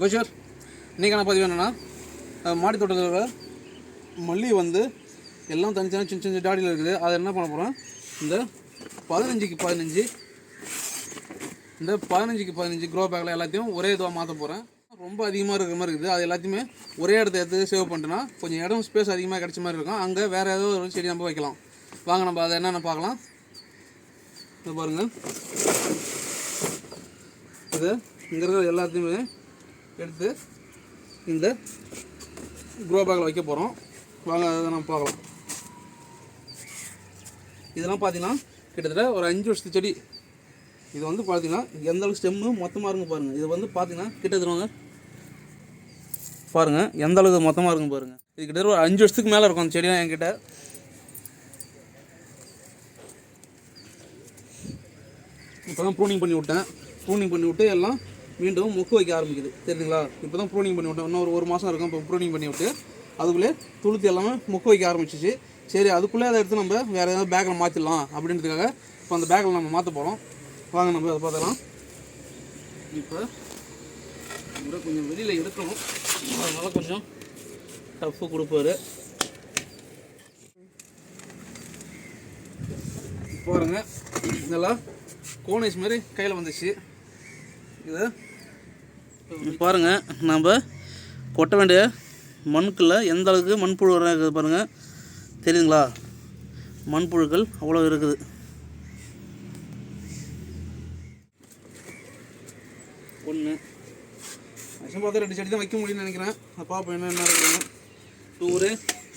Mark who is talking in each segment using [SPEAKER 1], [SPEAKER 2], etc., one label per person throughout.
[SPEAKER 1] Kosher இன்றைக்கான பதிவு என்னென்னா மாடி தோட்டத்தில் மல்லி வந்து எல்லாம் தனித்தனி சின்ன சின்ன டாடியில் இருக்குது. அதை என்ன பண்ண போகிறோம் இந்த பதினஞ்சுக்கு பதினஞ்சு இந்த பதினஞ்சுக்கு பதினஞ்சு க்ரோ பேக்கில் எல்லாத்தையும் ஒரே இதுவாக மாற்ற போகிறேன் ரொம்ப அதிகமாக இருக்கிற மாதிரி இருக்குது. அது எல்லாத்தையுமே ஒரே இடத்த எடுத்து சேவ் பண்ணிட்டேன்னா கொஞ்சம் இடம் ஸ்பேஸ் அதிகமாக கிடைச்ச மாதிரி இருக்கும். அங்கே வேறு ஏதோ ஒரு செடி நம்ம வைக்கலாம். வாங்க நம்ம அதை என்னென்ன பார்க்கலாம்? இது பாருங்கள் இது இங்கே இருக்கிற எல்லாத்தையுமே எடுத்து இந்த க்ரோ பேக்கில் வைக்க போகிறோம் வாங்க அதை நம்ம பார்க்கலாம். இதெல்லாம் பார்த்தீங்கன்னா கிட்டத்தட்ட ஒரு அஞ்சு வருஷத்து செடி. இது வந்து பார்த்தீங்கன்னா எந்த அளவுக்கு ஸ்டெம்மு மொத்தமாக இருக்கும் பாருங்கள் இது வந்து பார்த்தீங்கன்னா கிட்டத்தட்ட பாருங்கள் எந்த அளவுக்கு மொத்தமாக இருக்குங்க பாருங்கள் இது கிட்டத்தட்ட ஒரு அஞ்சு வருஷத்துக்கு மேலே இருக்கும் அந்த செடியெலாம் என்கிட்ட. இப்போ தான் ப்ரூனிங் பண்ணி விட்டேன். ப்ரூனிங் பண்ணி விட்டு எல்லாம் மீண்டும் முக்கு வைக்க ஆரம்பிக்குது. தெரியுதுங்களா? இப்போ தான் ப்ரூனிங் பண்ணி விட்டோம் இன்னும் ஒரு ஒரு மாதம் இருக்கும் இப்போ ப்ரூனிங் பண்ணி விட்டு அதுக்குள்ளே துளுத்து எல்லாமே முக்கு வைக்க ஆரம்பிச்சிச்சு. சரி அதுக்குள்ளே அதை எடுத்து நம்ம வேறு ஏதாவது பேக்கில் மாற்றிடலாம் அப்படின்றதுக்காக இப்போ அந்த பேக்கில் நம்ம மாற்ற போகிறோம் வாங்க நம்ம அதை பார்த்துக்கலாம் இப்போ கொஞ்சம் வெளியில் எடுக்கணும். அதனால் கொஞ்சம் டஃப்பு கொடுப்பாரு. பாருங்க இதெல்லாம் கோனைஸ் மாதிரி கையில் வந்துச்சு. இதை பாருங்கள் நம்ம கொட்ட வேண்டிய மண்ணுக்குள்ள எந்த அளவுக்கு மண்புழு வர இருக்குது பாருங்கள் தெரியுதுங்களா? மண்புழுக்கள் அவ்வளோ இருக்குது. ஒன்று விஷம் பார்த்து ரெண்டு செடி தான் வைக்க முடியும்னு நினைக்கிறேன். அதை பார்ப்போம் என்ன என்ன இருக்குன்னு. டூரு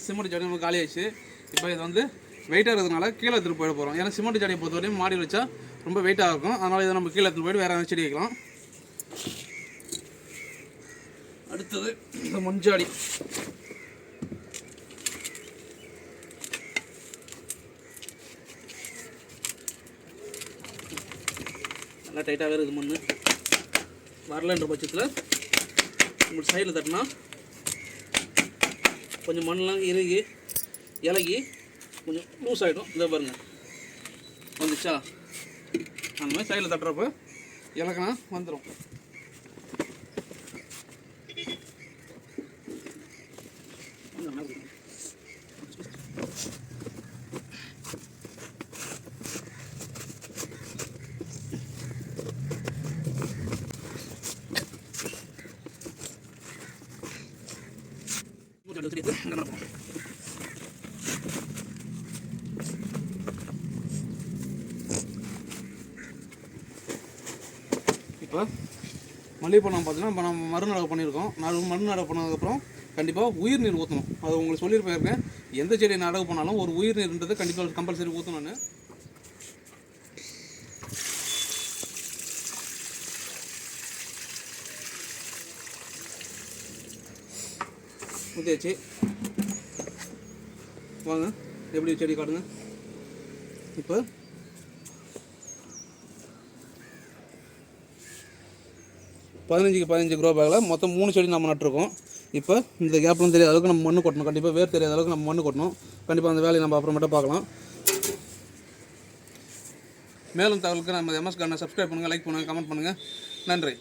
[SPEAKER 1] சிமெண்ட் செடி நம்ம காலி ஆயிடுச்சு இப்போ இது வந்து வெயிட்டாக இருக்கிறதுனால கீழே எடுத்துகிட்டு போயிட போகிறோம் ஏன்னா சிமெண்ட் செடியை பொறுத்தவரையும் மாடி வச்சா ரொம்ப வெயிட்டாக இருக்கும். அதனால் இதை நம்ம கீழே எடுத்துகிட்டு போயிட்டு வேறு செடி வைக்கலாம். அடுத்தது இந்த மஞ்சாடி நல்லா டைட்டாகவே இருக்குது மண் வரலன்ற பட்சத்தில் உங்களுக்கு சைடில் தட்டினா கொஞ்சம் மண்ணெலாம் இறுகி இலகி கொஞ்சம் லூஸ் ஆகிடும் இதை பாருங்கள் வந்துச்சா? அந்த மாதிரி சைடில் தட்டுறப்ப இலக்கணா வந்துடும் இப்போ மல்லிகைப்பூ நம்ம பார்த்தீங்கன்னா இப்போ நம்ம மறுநடவு பண்ணியிருக்கோம். நான் மறு பண்ணதுக்கப்புறம் கண்டிப்பாக உயிர் நீர் ஊற்றணும் அது உங்களுக்கு சொல்லியிருப்பேன் எந்த செடியை நடவு போனாலும் ஒரு உயிர் நீர்ன்றது கண்டிப்பாக கம்பல்சரி ஊற்றணும்னு ஊற்றியாச்சு வாங்க எப்படி செடி காட்டுங்க. இப்போ பதினஞ்சுக்கு பதினஞ்சு க்ரோ பேக்கில் மொத்தம் மூணு செடி நம்ம நட்டுருக்கோம். இப்போ இந்த கேப்லாம் தெரியாத அளவுக்கு நம்ம மண்ணு கொட்டணும். கண்டிப்பாக வேர் தெரியாத அளவுக்கு நம்ம மண்ணு கொட்டணும். கண்டிப்பாக அந்த வேலையை நம்ம அப்புறமேட்டா பார்க்கலாம். மேலும் தகவலுக்கு நம்ம எம்எஸ் கார்டனை சப்ஸ்கிரைப் பண்ணுங்கள் லைக் பண்ணுங்கள் கமெண்ட் பண்ணுங்கள் நன்றி.